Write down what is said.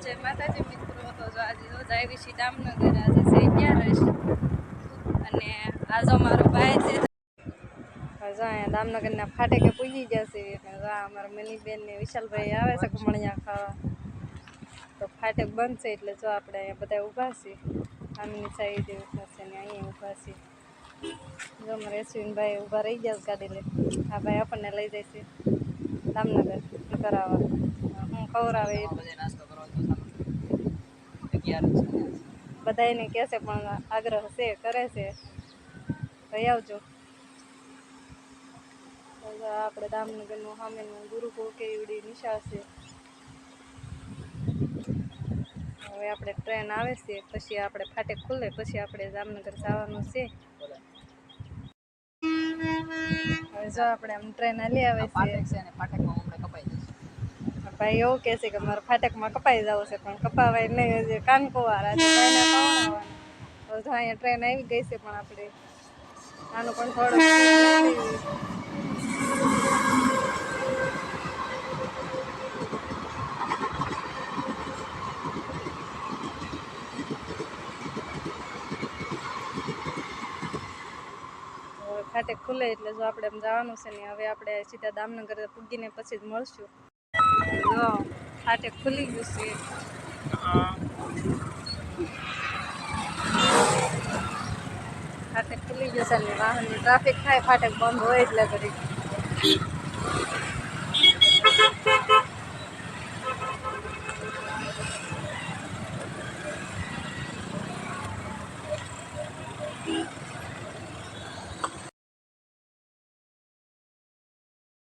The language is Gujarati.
જય માતાજી મિત્રો તો જો આજે રોજ આવી છીએ દામનગર આજે છે અગિયારસ અને આજો મારો ભાઈ છે જો અહીંયા દામનગરના ફાટેકે પૂજી જશે અને જો અમારા મનીબેન ને વિશાલભાઈ આવે છે કમણિયા ખાવા. તો ફાટક બંધ છે એટલે જો આપણે અહીંયા બધા ઊભા છીએ. આમની સાઈડ ઊભા છે ને અહીંયા ઊભા છીએ. જો અમારે અશ્વિનભાઈ ઊભા રહી ગયા ગાડી લે આ ભાઈ આપણને લઈ જાય છે દામનગર કરાવવા. ખવડાવે બધે એને કહે છે પણ આગ્રહ છે કરે છે. કહી આવજો. આપણે દામનગરનું સામેનું ગુરુકુળ કેવડી નિશાળ છે. હવે આપણે ટ્રેન આવે છે પછી આપણે ફાટે ખુલે પછી આપણે જામનગર જવાનું છે. હવે જો આપણે આમ ટ્રેન હાલી આવે છે ફાટક છે ને ફાટકમાં હમણાં કપાઈ જશે ભાઈ એવું કહે છે કે મારે ફાટકમાં કપાઈ જવું છે પણ કપાવાય નહીં હજી કાનકોવાળા છે કવડાવવાના. તો અહીંયા ટ્રેન આવી ગઈ છે પણ આપણે આનું પણ થોડું ખાતે ખુલે એટલે જો આપણે એમ જવાનું છે ને હવે આપણે સીધા દામનગર પૂગીને પછી જ મળશું. જો ફાટક ખુલી ગયું છે. ફાટક ખુલી છે ને વાહન ટ્રાફિક થાય ફાટક બંધ હોય એટલે કરી.